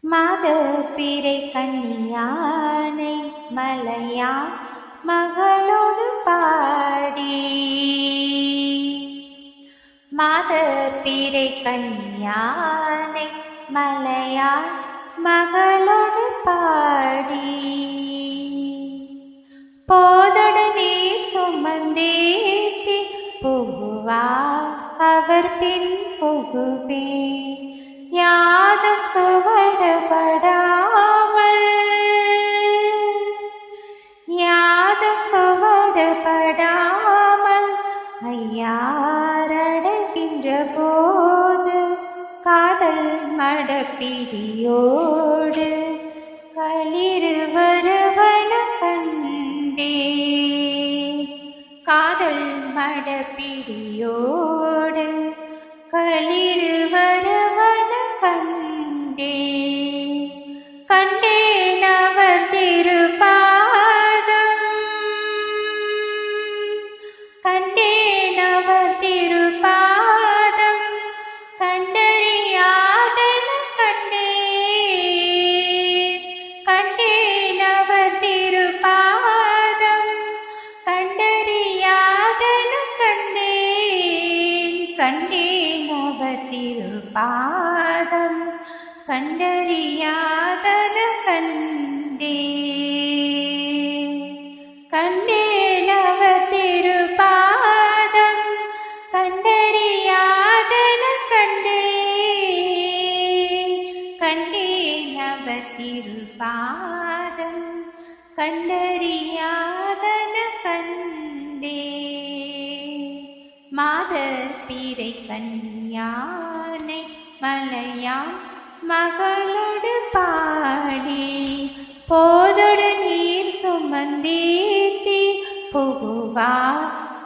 மத பிறை கண்ணியானை மலையா மகளோடு பாடி. மத பிறை கண்ணியானை மலையா மகளோடு பாடி. போதடனே சுமந்தேத்தி புகுவா அவர் பின் புகுவேன். யாதும் சுவடுபடாமல் யாதும் சுவடுபடாமல் ஐயாரடைகின்ற போது காதல் மடப்பிடியோடு களிறு வருவன கண்டே. காதல் மடப்பிடியோடு களிறு வருவன கண்டே முகத்தில் பாதம் கண்டறியாதன கண்டே. கண்டே நவ திருபாதம் கண்டறியாதன கண்டே. கண்டே நவ திருபாதம் கண்டறியாதன கண்டே. மாதர் பீரை கண்யானை மலையான் மகளோடு பாடி போதொடு நீர் சுமந்தேத்தி புகுவா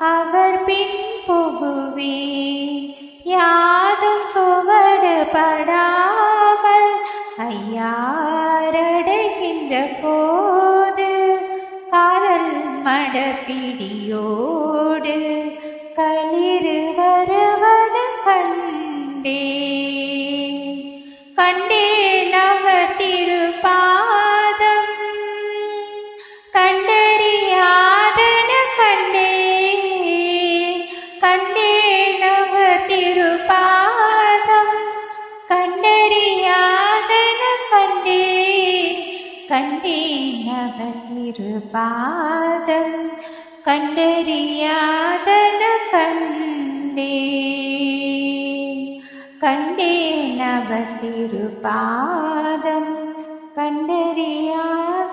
அவர் பின் புகுவே. யாதும் சுவடு படாமல் ஐயாரடைகின்ற போது காதல் மடப்பிடியோடு களிறு வருவது கண்டே. கண்டேன் அவர் திருப்பாதம். கண்டறியாதன கண்டே. கண்டேன் அவர் திருப்பாதம். கண்டறியாதன கண்டே. கண்டேன் அவர் திருப்பாதம். കണ്ടറിയാതന കണ്ടേ. കണ്ടേ തിരുപാദം കണ്ടറിയാത